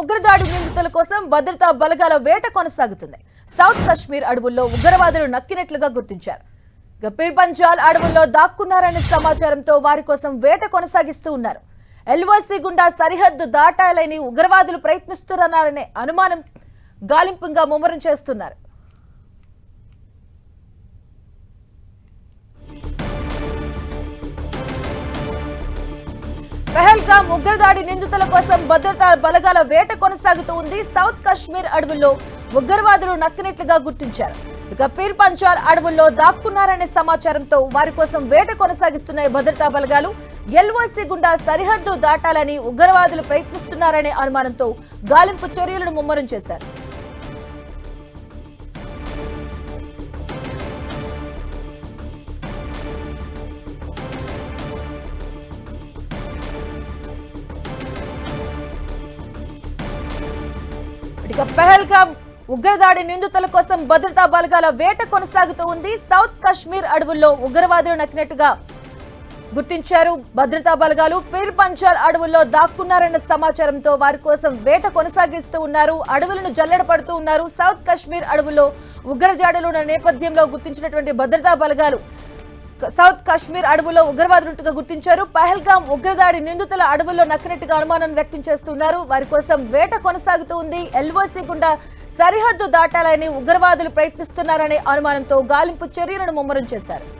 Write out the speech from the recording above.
ఉగ్రదాడి నిందితుల కోసం భద్రతా బలగాల వేట కొనసాగుతుంది. సౌత్ కశ్మీర్ అడవుల్లో ఉగ్రవాదులు నక్కినట్లుగా గుర్తించారు. గపీర్ పంజాల్ అడవుల్లో దాక్కున్నారనే సమాచారంతో వారి కోసం వేట కొనసాగిస్తూ ఉన్నారు. ఎల్ఓసి గుండా సరిహద్దు దాటాలని ఉగ్రవాదులు ప్రయత్నిస్తున్నారనే అనుమానం గాలింపుగా ముమ్మరం చేస్తున్నారు. పెహల్గా ఉగ్రదాడి నిందితుల కోసం భద్రతా బలగాల వేట కొనసాగుతూ ఉంది. సౌత్ కాశ్మీర్ అడవుల్లో ఉగ్రవాదులు నక్కినట్లుగా గుర్తించారు. ఇక పీర్ పంచాల్ అడవుల్లో దాక్కున్నారనే సమాచారంతో వారి కోసం వేట కొనసాగిస్తున్నాయి భద్రతా బలగాలు. ఎల్ఓసి గుండా సరిహద్దు దాటాలని ఉగ్రవాదులు ప్రయత్నిస్తున్నారనే అనుమానంతో గాలింపు చర్యలను ముమ్మరం చేశారు. ఇక పెహల్గాం ఉగ్రదాడి నిందితుల కోసం భద్రతా బలగాల వేట కొనసాగుతూ ఉంది. సౌత్ కాశ్మీర్ అడవుల్లో ఉగ్రవాదులు నక్కినట్టుగా గుర్తించారు. భద్రతా బలగాలు పీర్ పంచాల్ అడవుల్లో దాక్కున్నారన్న సమాచారంతో వారి కోసం వేట కొనసాగిస్తూ ఉన్నారు. అడవులను జల్లెడ పడుతూ ఉన్నారు. సౌత్ కాశ్మీర్ అడవుల్లో ఉగ్రజాడలు ఉన్న నేపథ్యంలో గుర్తించినటువంటి భద్రతా బలగాలు సౌత్ కాశ్మీర్ అడవుల్లో ఉగ్రవాదులుగా గుర్తించారు. పహల్గాం ఉగ్రదాడి నిందితుల అడవుల్లో నక్కినట్టుగా అనుమానం వ్యక్తం చేస్తున్నారు. వారి కోసం వేట కొనసాగుతూ ఉంది. ఎల్ఓసి గుండా సరిహద్దు దాటాలని ఉగ్రవాదులు ప్రయత్నిస్తున్నారనే అనుమానంతో గాలింపు చర్యలను ముమ్మరం చేశారు.